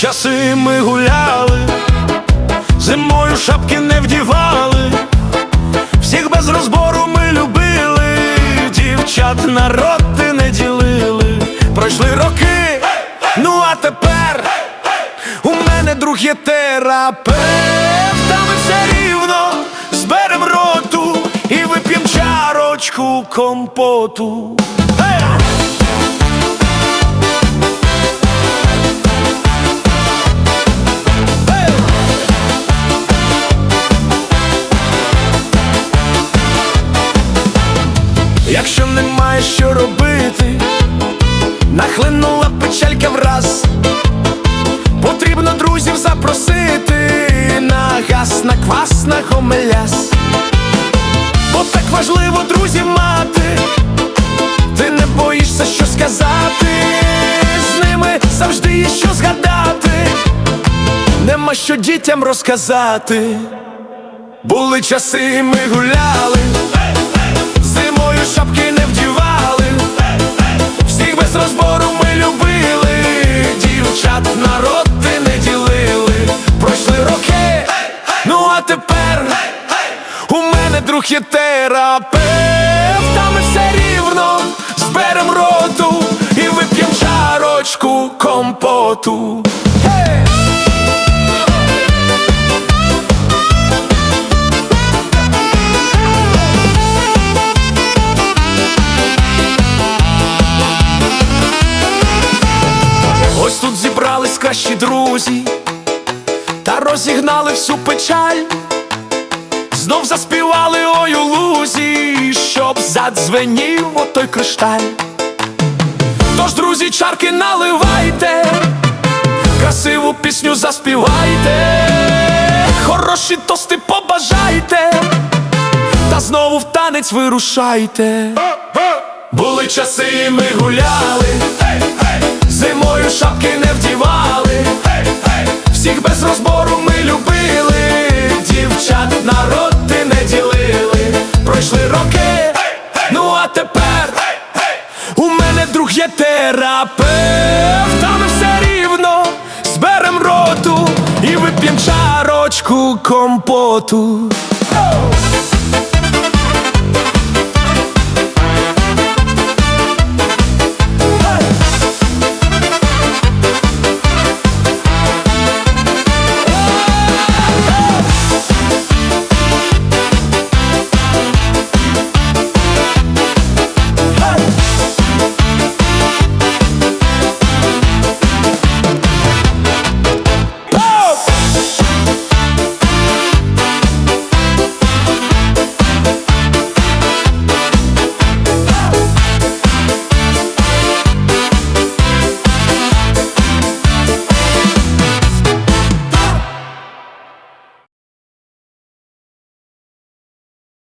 Часи, ми гуляли, зимою шапки не вдівали, всіх без розбору ми любили, дівчат народи не ділили, пройшли роки, ну а тепер у мене друг є терапевт, та ми все рівно зберем роту і вип'єм чарочку компоту. Що робити, нахлинула печалька враз. Потрібно друзів запросити на газ, на квас, на гомеляс. Бо так важливо друзів мати, ти не боїшся що сказати, з ними завжди є що згадати, нема що дітям розказати. Були часи, ми гуляли, ну а тепер у мене друг є терапевт, а ми все рівно зберем роту і вип'єм чарочку компоту. Hey! Ось тут зібрались кращі друзі, розігнали всю печаль, знов заспівали ой у лузі, щоб задзвенів отой кришталь. Тож, друзі, чарки наливайте, красиву пісню заспівайте, хороші тости побажайте, та знову в танець вирушайте. Були часи, ми гуляли, зимою шапки не вдівали, тепер у мене друг є терапевт, а ми все рівно зберем роту і вип'єм чарочку компоту.